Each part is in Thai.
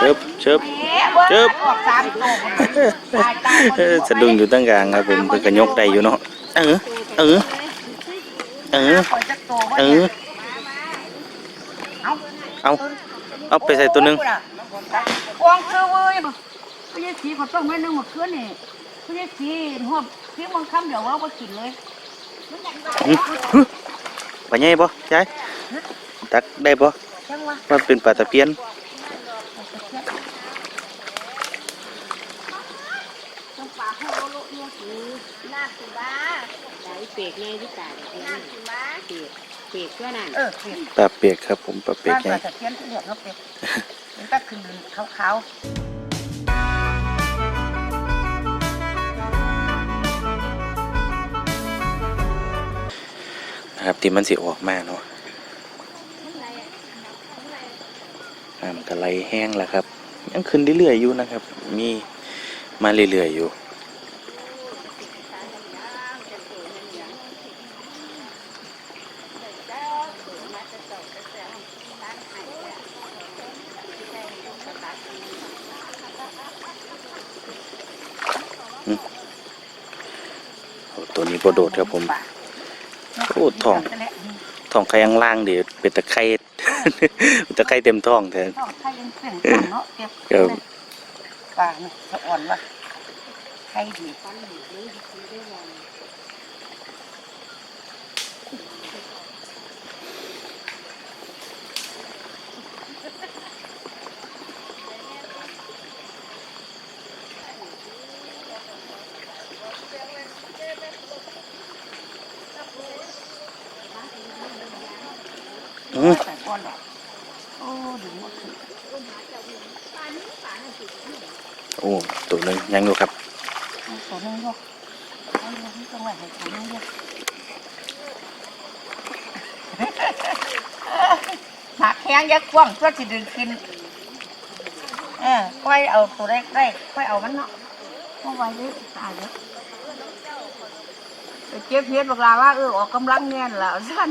เชิบเชิบเจิบสะดุ้งอยู่ตั้งกลางครับผมเพิ่นก็ยกได้อยู่เนาะเออเออเออเออเอาเอาเอาไปใส่ตัวหนึงกวงคือเว้ยพี่ยายสีเขาต้องไม่นึ่งหมดคืนนี่พี่ยายสีหัวพี่มังคำเดี๋ยวว่าบ่กินเลยอื้อปลาใหญ่บ่ยายตักได้บ่จังวะมันเป็นปลาตะเพียน ต้องปลาให้โล โลเนี่ยสีน้ำสีบ้าไหลเปียกไงที่ตายเปียน้ำสีบ้ากเปียกตัวนั้นเออเปลี่ยนปลาเปียกครับผมปลาเปียกบ้านใหญ่ปลาตะเพียนที่เหลือเขาเป็นมันก็ขึ้นขาวนะครับที่มันสิออกมาเนาะน้ำก็ไหลแห้งแล้วครับ ยังขึ้นเรื่อยๆอยู่นะครับ มีมาเรื่อยๆอยู่ ตัวนี้โปโดดครับผมๆโอ้ทองท้องไข่ยังล่างเดี๋ยวเป็นตะไคร่เป็นตะไคร่เต็มท้องแทนท้องไข่ยังเปลี่ยนต่างเนาะเก็บครับปลาเนี่ยสะอ่อนวะไข่ดี อืมใส่ก้อนดอกโอ้ดึงหมดเลยโอ้ตัวหนึงยังอยู่ครับตัวนึงยกเอาเรื่องที่จังหวัดให้ตัวนึงยกหมักแห้งยักกว้างเพื่อสิดึงขึ้นเออค่อยเอาตัวแรกได้ค่อยเอามันเนาะเมื่อวานนี้ตายแล้วไปเก็บเพชรบอกลาว่าเออออกกำลังเนี่ยแหละสั้น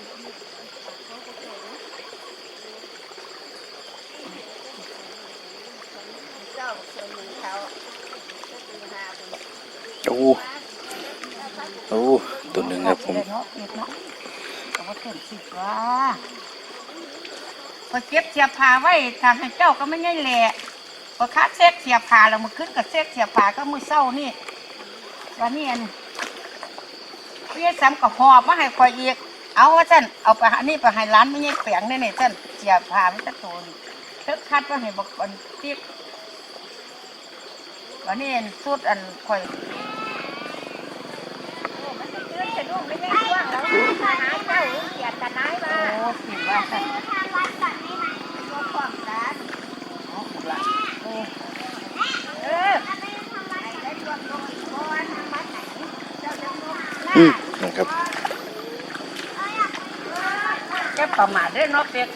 อ้โอ้ตัวหนึ่งครับผมเนาะเก็บเนาเอาไว้เต็มสิบว่าพอเก็บเสียบผ้าไว้ทางให้เจ้าก็ไม่ง่ายแหละพอคัดเซ็กเสียบผ้าแล้วมันขึ้นกับเซ็กเสียบผ้าก็มือเศร้านี่วันนี้อันพี่ซ้ำกับหอบมาให้คอยอีก เอาว่าฉันเอาไปอันนี้ไปให้ร้านไม่ใช่แปลงนี่นี่ฉันเสียผ้าไม่ตะโตนเทิกคัดว่าให้บอกคนติ๊กวันนี้อันสุดอันคอย โอ้สิว่าฉันเอออืมนะครับแค่ประมาทเด้อเนาะเป็ด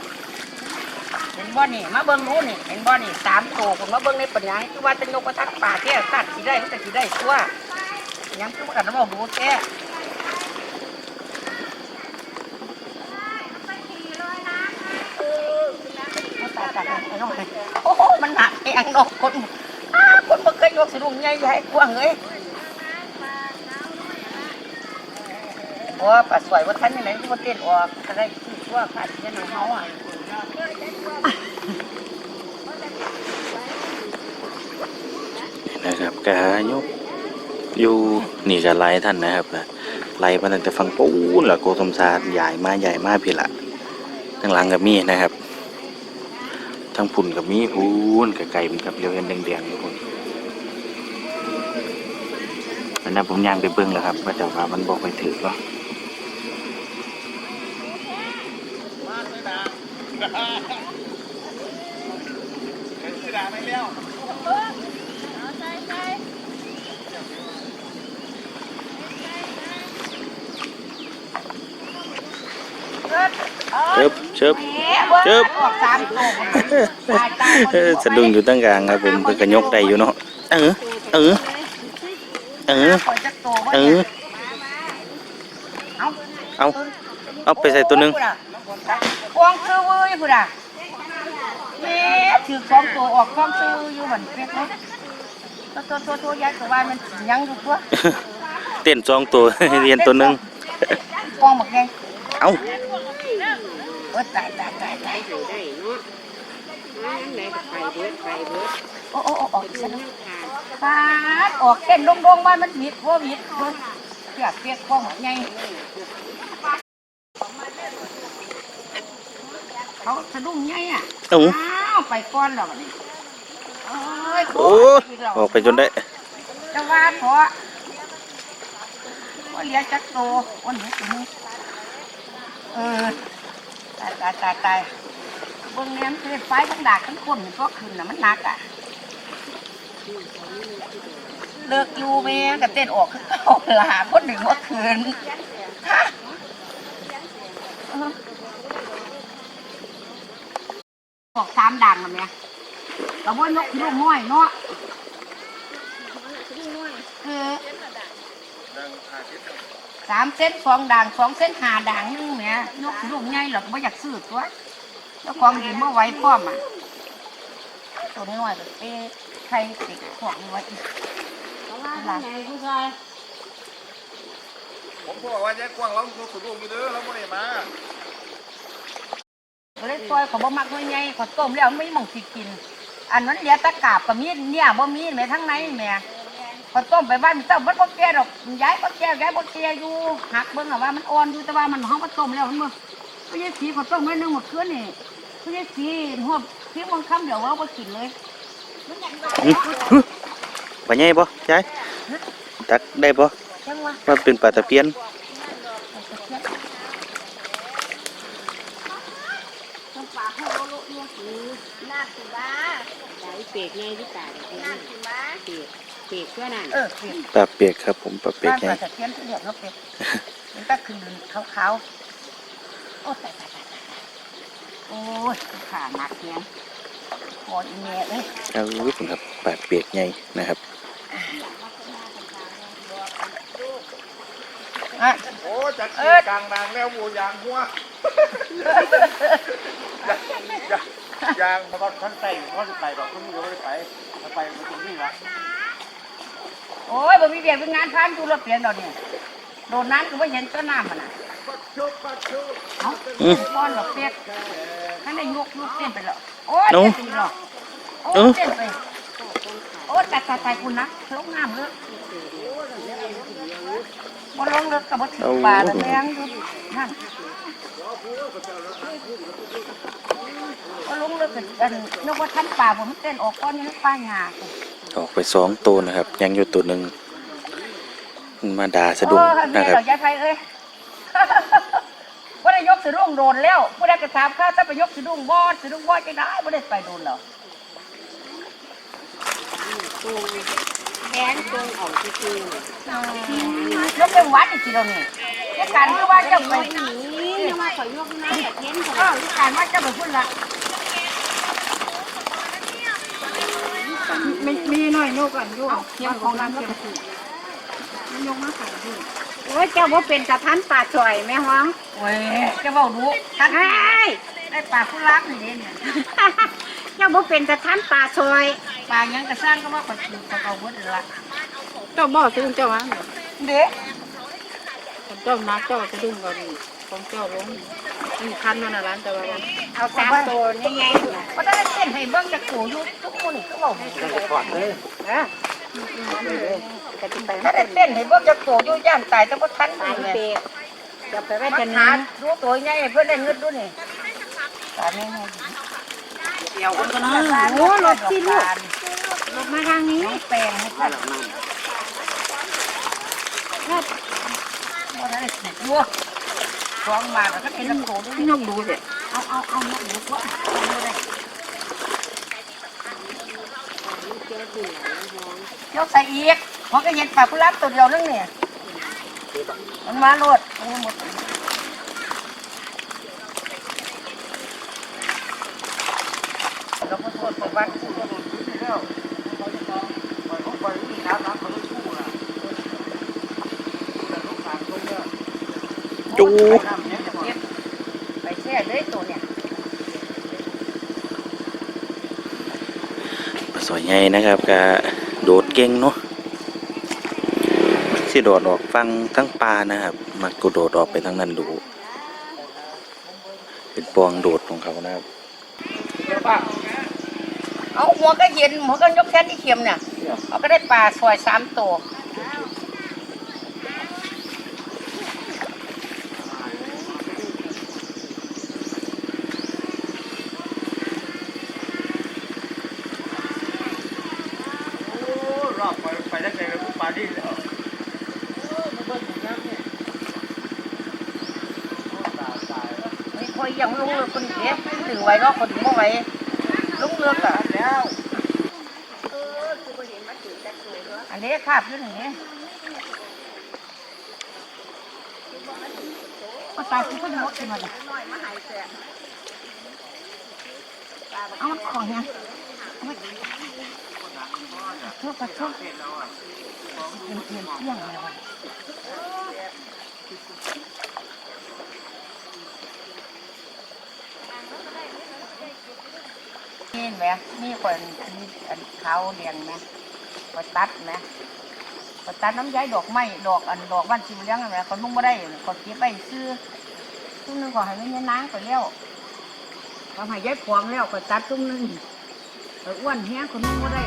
เห็นบ่นี่มาเบิ่งหนู้นี่เห็นบ่นี่สามโตคนมาเบิ่งในปัญญาคือว่าจะนกกระทักป่าแท้สัตว์สิได้มันจะสิได้ตัวยังคือว่ากันว่าดูแท้ตา ยตายไอ้น้องโอ้โหมันหนักแองนาะคนอาคนบ่เคยยกสะดุ้งใหญ่ใหญ่กว้างเลยโอ้ปลาสวยว่าท่านนี่ไหนที่ว่าเต้นออกอะไรที่ว่าขาดเงินของเขาอะนะครับกะยกอยู่นี่ก็ไล่ท่านนะครับนะไล่มาตั้งแต่ฟังปูนแล้วโกสมซาดใหญ่มาใหญ่มาพี่ละทั้งหลังกับมีนะครับ ทั้งพุ่นกับมีพูนกับไก่มันกับเรียวเห็นแดงๆทุกคนอันนั้นผมย่างไปเบิ้งแล้วครับว่าแต่ว่ามันบอกไปถือก็ เชิบเชิบเชิบออกสามตัวตายตายเออสะดุ้งอยู่ตั้งกลางครับผมเพิ่นก็ยกได้อยู่เนาะเออเออเออปล่อยจักตัวไว้เอเนี่ยอเอาเอาเอาไปใส่ตัวหนึงกวางซื้อเว้ยพุ่นอะแม่ถือสองตัวออกกวางซื้ออยู่เหมือนเปียกเนาะตัวตัวตัวตัวยายตัววายมันยังอยู่ตัวเต้นสองตัวเรียนตัวหนึงกวางบักไงเอาโอ้ตายตายตายตายให้ได้เนาะมาอันไหนก็ไปเบิดไปเบิดโอ้โอ้โอ้ออกอีกมัแล้นาดปาดออกเต้นลงๆว่ามันหวิดว่าหวิดเบิ่งเปียกเปียกกวางไงเขาสะดุ้งไงอะเอาอ้าวไปก้อนแล้วนี้เอ้ยโอ้ออกไปจนได้จะว่าขอว่าเลี้ยจักโตวันนี้เออายตายตายตายเบื้องแนี้มันเป็นไฟทั้งดากทั้งคนก็ขึ้นน่ะมันหนักอะเลิกอยู่แม่กับเต้นออกคือเก่าหลาคนหนึ่งเมื่อคืนฮะเออออกสามดังมันเนี่ยเราว่านกลูกน้อยเนาะคือ สามเส้นสองด่างสองเส้นหาด่างนึงเนี่ยนกลูกใหญ่หรอกไม่อยากซื้อตัวแล้วความดีเมื่อไว้พร้อมอะตัวน้อยๆแบบเอ๊ะใครติดขวางไว้อีกเพราะว่าข้างในผู้ชายผมบอกว่าแยกกว้างเราลูกสุดลูกอยู่เด้อเราไม่ได้มาก็เลยซอยเขาบ่มักน้อยใหญ่เขาต้มแล้วไม่หมองสิกิน อันนั้นเหลียตะกาบกับมีดเนี่ยบ่มีแม่ทั้งในแม่ พอต้มไปบ้านมันเต้ามันบ่แก่ดอกย้ายบ่แก่ย้ายบ่แก่อยู่หักเบิ่งอะว่ามันอ่อนอยู่แต่ว่ามันเฮามาต้มแล้วมันบ่ก็ยังสีเขาต้มไว้นึงหมดคืนนี่ก็ยังสีหัวเพียงบางคำเดี๋ยวว่าบ่กินเลยปลาใหญ่บ่ยายตักได้บ่จังว่ามันเป็นปลาตะเพียนได้เปียกไงที่ตาเด็กเนี่ยเปียก เปียกเพื่อนั่นเออเปียกปลาเปียกครับผมปลาเปียกบ้านใหญ่ปลาตะเพียนเรียกเนาเปียกมันก็คือขาวๆโอ้ตายตายตายโอ้ยขาหนักแขนคออีแม่เอ้ยเอาผมครับปลาเปียกใหญ่นะครับอะโอ้จัดเอิ้ที่นกลางนางแล้วบูยางหัวยางมาตอนขั้นไต่ขั้นไต่ดอกขั้นไม่ได้ไปถ้าไปมันตรงนี้ละ โอ้ยบ่มีเบียกเป็นงานพานดูรถเปลี่ยนดอกเนี่ยโดนน้ำก็ไม่เห็นต้นน้ำมันน่ะชุบปัดชุบเอ้าอืมป้อนดอกเปียกท่านได้ยกยกเต้นไปแล้วโอ้ยเอ้าเต้นไปหรอกโอ้เอ้ายเต้นไปโอ้ยตายตายตายคุณนะลงน้ำเลยบ่ลงเลิกกับบ่ถึงป่าแล้วแรงอยู่นั่นบ่ลงเลิกกับอันนึกว่าท่านป่าผมนเต้นออกก้อนอยังป้าหยา ออกไปสองตัวนะครับ ยังอยู่ตัวหนึ่งมันมาด่าสะดุ้งโอ้ยนะแม่ครับดอกยายไฟเอ้ยว่าได้ยกสะดุ้งโดนแล้วผู้ใดกระถามข้าถ้าไปยกสะดุ้งบอดสะดุ้งบอดจะได้ไม่ได้ไปโดนแล้วตรงแดงตรงออกที่คือยกเป็นวัดอีกทีเดียวนี่ในการคือว่าเจ้าไปหนียังมาข่อยยกนะแต่เท้นเออในการว่าเจ้าไปพุ่นละ มีมีหน่อยโยกกันโยกเทียมของน้ำเทียมถูกยกมาขังที่โอ้ยเจ้าบ่เป็นตะพันป่าจ่อยแม่ฮ้องโอ้ยจะบอกดูท่านไอ้ได้ปลาผู้รักนี่เด้เนี่ยเจ้าบ่เป็นตะพันป่าซอยปลายังกระสร้างก็ว่าคนกินเขาเอาหมดเลยละเจ้าบ่อซื้อเจ้ามาเด็กเจ้านักเจ้าจะดึงก่อนของเจ้าลง นี่คันนั่นน่ะร้านเจ้าว่าเอาสามตัวนี่ไงว่าได้เต้นให้เบิ้งจากโกอยู่ทุกคนก็บอกให้ก่อนเลยจะติดไปถ้าได้เต้นให้เบิ้งจากโกอยู่ย่านตายจะบ่ทันตายเลยเปียกจะไปไว้มัจะนนึหางดูตัวใหญ่เพื่อนได้เงินดูนี่ตาเนี่ยเดี๋ยวคนก็นะโอ้รถสิลูกลงมาทางนี้น้องแปลงให้ท่านว่าได้เสร็จยั่วฟองมาแล้วก็เป็นน้ำโกดูพี่ยกดูสิเอาเอาเอานกหนูก็เอาเลยยกใส่อีกเพราะก็ con mà nó thích cái nó khổ nó nhông đuôi vậy. Ông ông ông nó đuôi quá. Ông đây. Chốt sai yết hoặc cái nhiệt vào cũng lát từ đầu nước nè ông má luôn. Ông một. Nó có thuộc vào văn cũng có đồn chứ thế nào không phải gì đã đã có đôi จูไปน้ำเนี้ยจะบอกเฮ็ดไปแช่เลยตัวเนี่ยปลาสอยใหญ่นะครับก็โดดเก่งเนาะสิโดดออกฟังทั้งปลานะครับมักกูโดดออกไปทางนั้นดูเป็นปวงโดดของเขานะครับเอาหัวก็เย็นหัวก็ยกแค่ที่เข็มเนี่ยเขาก็ได้ปลาซอยสามตัว โอ้รอบไปไปได้ไงแล้วพวกปลาดิ้นแล้วตายตาย ไม่ค่อยยังลุงเลยคนเดี งไว้รอบคนถึงเมื่อไหร่ลุงเลือกอะแล้วอันนี้คาบอยู่นี่มาตายคุณก็ยกขึ้นมาเลยเอามันของยังเอามาทั่วประทั่วเอียนเอียนเที่ยงเลยวะ นี่เห็นไหมนี่คนมีอันเขาเลี้ยงไหมไปตัดไหมไปตัดน้ำย้ายดอกไม้ดอกอันดอกบ้านชิวเลี้ยงไหมเขานุ่งไม่ได้เขาเก็บไปซื้อตุ้มนึงก็ให้ไม่ยันน้ำก็เลี้ยวทำให้ย้ายควางแล้วก็ตัดตุ้มนึงอ้วนแห้งคนนุ่งไม่ได้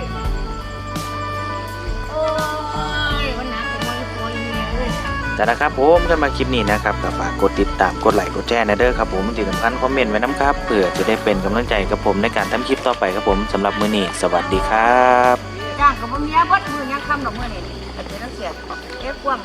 แต่นะครับผมกันมาคลิปนี้นะครับก็ฝากกดติดตามกดไลค์กดแชร์นะเด้อครับผมที่สำคัญคอมเมนต์ไว้น้ำครับเพื่อจะได้เป็นกำลังใจกับผมในการทำคลิปต่อไปครับผมสำหรับมือนี้สวัสดีครับจ้างกับบ่มีอาวัดมือยังคำดอกมือนี่แต่เป็นนักเสียเอ๊ะกว้าง